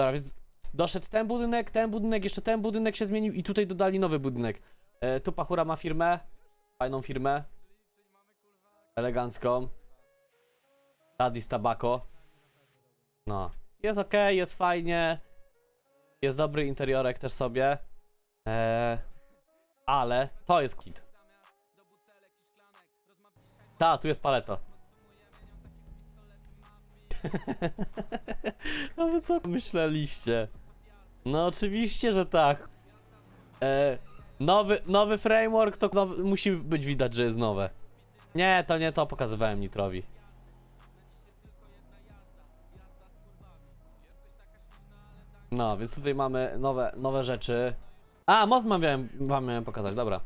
Dobra, więc doszedł ten budynek, ten budynek, jeszcze ten budynek się zmienił i tutaj dodali nowy budynek. E, tu Pachura ma firmę, fajną firmę, elegancką. Radis Tobacco. No, jest ok, jest fajnie, jest dobry interiorek też sobie. E, ale to jest kit. Ta, tu jest paleto. A wy co myśleliście? No oczywiście, że tak. E, nowy, nowy framework to nowy, musi być widać, że jest nowe. Nie, to nie to pokazywałem Nitrowi. No, więc tutaj mamy nowe, nowe rzeczy. A, most mam, wam miałem pokazać, dobra.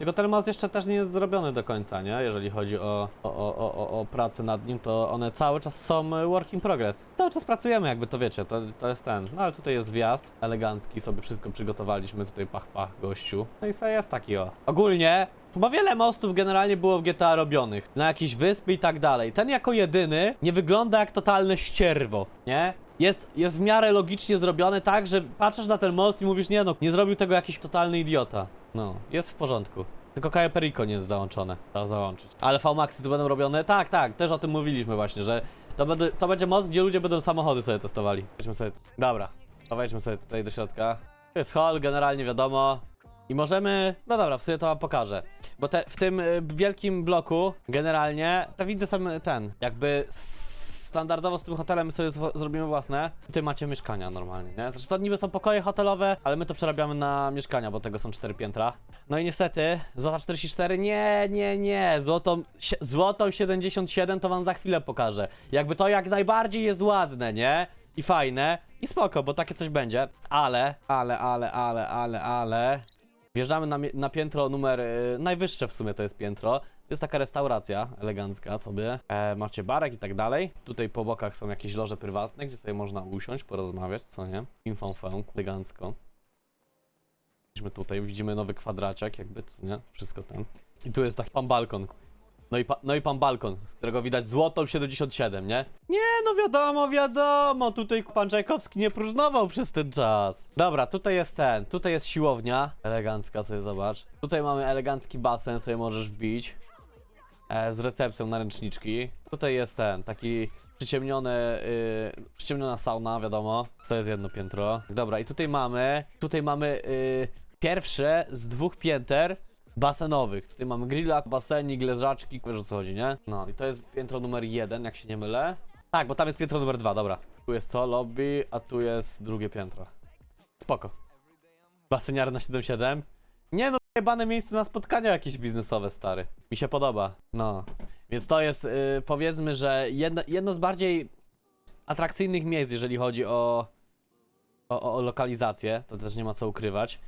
Tylko ten most jeszcze też nie jest zrobiony do końca, nie? Jeżeli chodzi o, o, o, o, o, pracę nad nim, to one cały czas są e, work in progress. Cały czas pracujemy, jakby to wiecie, to, to jest ten. No ale tutaj jest wjazd elegancki, sobie wszystko przygotowaliśmy, tutaj pach pach gościu. No i sobie jest taki o. Ogólnie, chyba wiele mostów generalnie było w GTA robionych. Na jakieś wyspy i tak dalej. Ten jako jedyny nie wygląda jak totalne ścierwo, nie? Jest, jest w miarę logicznie zrobiony tak, że patrzysz na ten most i mówisz, nie no, nie zrobił tego jakiś totalny idiota. No, jest w porządku. Tylko Cayo Perico nie jest załączone. Trzeba załączyć. Ale V-Maxy tu będą robione? Tak, tak, też o tym mówiliśmy właśnie, że to, będę, to będzie most, gdzie ludzie będą samochody sobie testowali. Wejdźmy sobie. Dobra, to wejdźmy sobie tutaj do środka. To jest hall, generalnie wiadomo. I możemy. No dobra, w sumie to wam pokażę. Bo te, w tym y, wielkim bloku generalnie te są y, ten, jakby standardowo z tym hotelem sobie zrobimy własne. Tutaj macie mieszkania normalnie, nie? Zresztą to niby są pokoje hotelowe, ale my to przerabiamy na mieszkania, bo tego są 4 piętra. No i niestety, złota 44, nie, nie, nie, złotą, złotą 77 to wam za chwilę pokażę. Jakby to jak najbardziej jest ładne, nie? I fajne, i spoko, bo takie coś będzie, ale, ale, ale, ale, ale, ale... Wjeżdżamy na, na piętro numer, y, najwyższe w sumie to jest piętro. Jest taka restauracja elegancka sobie. E, macie barek i tak dalej. Tutaj po bokach są jakieś loże prywatne, gdzie sobie można usiąść, porozmawiać, co nie? Info elegancko. Widzimy tutaj, widzimy nowy kwadraciak, jakby, co nie? Wszystko ten. I tu jest taki pan balkon. No i, pa, no i pan balkon, z którego widać złotą 77, nie? Nie, no wiadomo, wiadomo, tutaj pan Czajkowski nie próżnował przez ten czas. Dobra, tutaj jest ten, tutaj jest siłownia, elegancka sobie zobacz. Tutaj mamy elegancki basen, sobie możesz wbić. E, z recepcją na ręczniczki. Tutaj jest ten, taki przyciemniony, yy, przyciemniona sauna, wiadomo. To jest jedno piętro. Dobra, i tutaj mamy, tutaj mamy yy, pierwsze z dwóch pięter basenowych. Tutaj mamy grilla, basenik, leżaczki, wiesz o co chodzi, nie? No i to jest piętro numer jeden, jak się nie mylę. Tak, bo tam jest piętro numer dwa, dobra. Tu jest co? Lobby, a tu jest drugie piętro. Spoko. Baseniar na 7-7. Nie no, jebane miejsce na spotkania jakieś biznesowe, stary. Mi się podoba. No. Więc to jest, y, powiedzmy, że jedno, jedno z bardziej atrakcyjnych miejsc, jeżeli chodzi o, o, o lokalizację. To też nie ma co ukrywać.